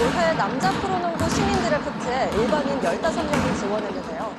올해 남자 프로농구 시민 드래프트에 일반인 15명이 지원했는데요.